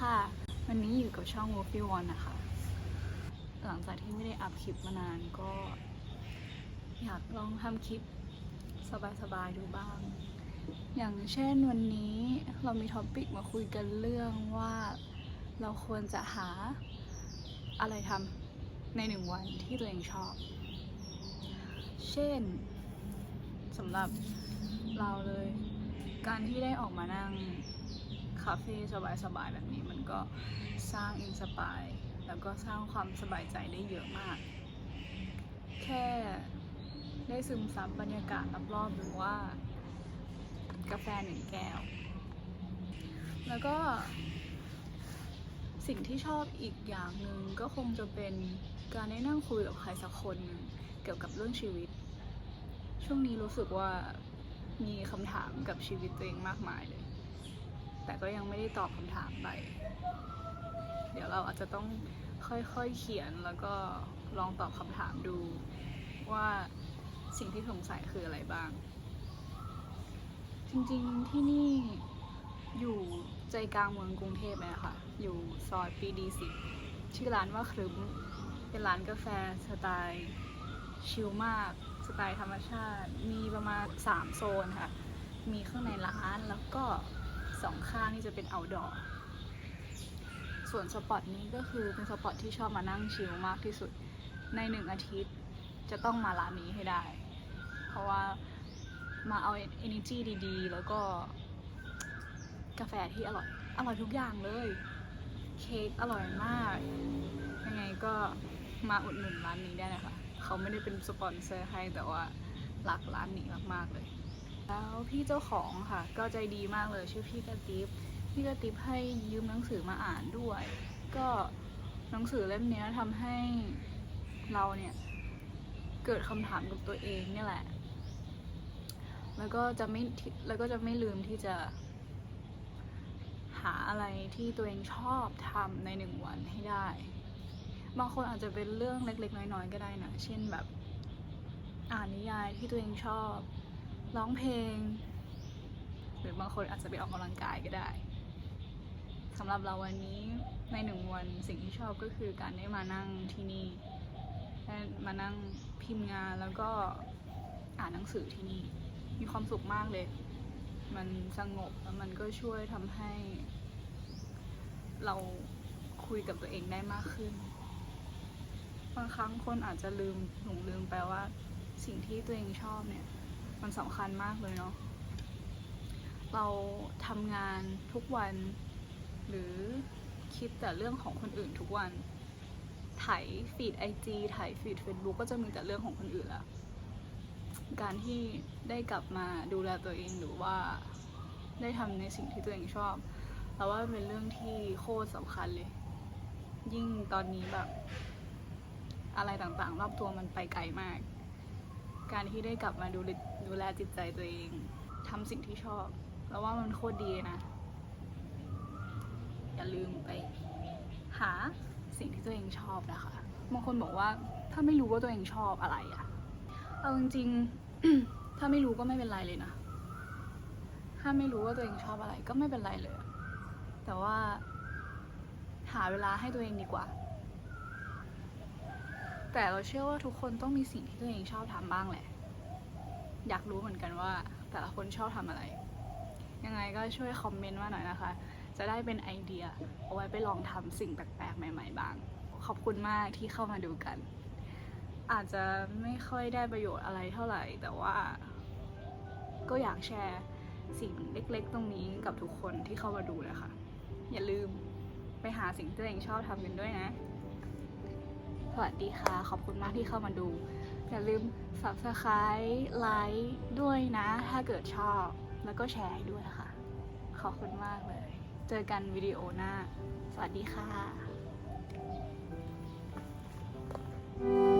วัสดีค่ะ วันนี้อยู่กับช่อง w o l f y One นะคะ หลังจากที่ไม่ได้อัพคลิปมานานก็ อยากลองทำคลิปสบายๆดูบ้าง อย่างเช่นวันนี้เรามีท็อปิกมาคุยกันเรื่องว่าเราควรจะหาอะไรทำในหนึ่งวันที่ตัวเองชอบ เช่นสำหรับเราเลย การที่ได้ออกมานั่งคาเฟ่สบายๆแบบนี้ม ก็สร้างอินสปายแล้วก็สร้างความสบายใจได้เยอะมาก แค่ได้ซึมซับบรรยากาศรอบๆหรือว่ากาแฟหนึ่งแก้ว แล้วก็สิ่งที่ชอบอีกอย่างหนึ่งก็คงจะเป็นการได้นั่งคุยกับใครสักคนเกี่ยวกับเรื่องชีวิต ช่วงนี้รู้สึกว่ามีคำถามกับชีวิตตัวเองมากมายเลย แต่ก็ยังไม่ได้ตอบคำถามไป เดี๋ยวเราอาจจะต้องค่อยๆเขียนแล้วก็ลองตอบคำถามดูว่าสิ่งที่สงสัยคืออะไรบ้าง จริงๆที่นี่อยู่ใจกลางเมืองกรุงเทพเลยนะคะอยู่ซอยปีดีสิชื่อร้านว่าครึ้ม เป็นร้านกาแฟสไตล์ชิลมาก สไตล์ธรรมชาติ มีประมาณ 3 โซนค่ะ มีข้างในร้านแล้วก็ สองข้างนี่จะเป็น outdoor ส่วนสปอตนี้ก็คือเป็นสปอตที่ชอบมานั่งชิลมากที่สุดในหนึ่งอาทิตย์จะต้องมาร้านนี้ให้ได้ เพราะว่ามาเอา energy ดีๆ แล้วก็กาแฟที่อร่อย อร่อยทุกอย่างเลย เค้กอร่อยมาก ยังไงก็มาอุดหนุนร้านนี้ได้นะคะ เขาไม่ได้เป็นสปอนเซอร์ให้แต่ว่ารักร้านนี้มากๆเลย แล้วพี่เจ้าของค่ะก็ใจดีมากเลยชื่อพี่กระติบพี่กระติบให้ยืมหนังสือมาอ่านด้วย ก็หนังสือเล่มนี้ทำให้เราเนี่ยเกิดคำถามกับตัวเองเนี่ยแหละ แล้วก็จะไม่แล้วก็จะไม่ลืมที่จะ หาอะไรที่ตัวเองชอบทำในหนึ่งวันให้ได้ บางคนอาจจะเป็นเรื่องเล็กๆ น้อยๆ ก็ได้นะ เช่นแบบ อ่านนิยายที่ตัวเองชอบ ร้องเพลง หรือบางคนอาจจะไปออกกำลังกายก็ได้สำหรับเราวันนี้ในหนึ่งวันสิ่งที่ชอบก็คือการได้มานั่งที่นี่ได้มานั่งพิมพ์งานแล้วก็อ่านหนังสือที่นี่ มีความสุขมากเลย มันสงบแล้วมันก็ช่วยทำให้ เราคุยกับตัวเองได้มากขึ้น บางครั้งคนอาจจะลืมหลงลืมไปว่าสิ่งที่ตัวเองชอบเนี่ย มันสำคัญมากเลยเนาะเราทำงานทุกวัน หรือคิดแต่เรื่องของคนอื่นทุกวันถ่ายฟีดไอจีถ่ายฟีดเฟซบุ๊กก็จะมีแต่เรื่องของคนอื่นละการที่ได้กลับมาดูแลตัวเองหรือว่าได้ทำในสิ่งที่ตัวเองชอบเราว่าเป็นเรื่องที่โคตรสำคัญเลย ยิ่งตอนนี้แบบ อะไรต่างๆ รอบตัวมันไปไกลมาก การที่ได้กลับมาดูดูแลจิตใจตัวเองทำสิ่งที่ชอบ แล้วว่ามันโคตรดีนะ อย่าลืมไป หาสิ่งที่ตัวเองชอบนะคะบางคนบอกว่าถ้าไม่รู้ว่าตัวเองชอบอะไรอะเอาจริงๆ ถ้าไม่รู้ก็ไม่เป็นไรเลยนะ ถ้าไม่รู้ว่าตัวเองชอบอะไรก็ไม่เป็นไรเลย แต่ว่าหาเวลาให้ตัวเองดีกว่า แต่เราเชื่อว่าทุกคนต้องมีสิ่งที่ตัวเองชอบทำบ้างแหละ อยากรู้เหมือนกันว่า แต่ละคนชอบทำอะไร ยังไงก็ช่วยคอมเมนต์มาหน่อยนะคะ จะได้เป็นไอเดียเอาไว้ไปลองทำสิ่งแปลกๆ ใหม่ ๆ บ้าง ขอบคุณมากที่เข้ามาดูกัน อาจจะไม่ค่อยได้ประโยชน์อะไรเท่าไหร่ แต่ว่า ก็อยากแชร์สิ่งเล็กๆ ตรงนี้กับทุกคนที่เข้ามาดูนะคะ อย่าลืมไปหาสิ่งที่ตัวเองชอบทำกันด้วยนะ วัสดีค่ะ ขอบคุณมากที่เข้ามาดู อย่าลืม subscribe ไลค์ด้วยนะ ถ้าเกิดชอบ แล้วก็แชร์ให้ด้วยค่ะ ขอบคุณมากเลย เจอกันวิดีโอหน้า สวัสดีค่ะ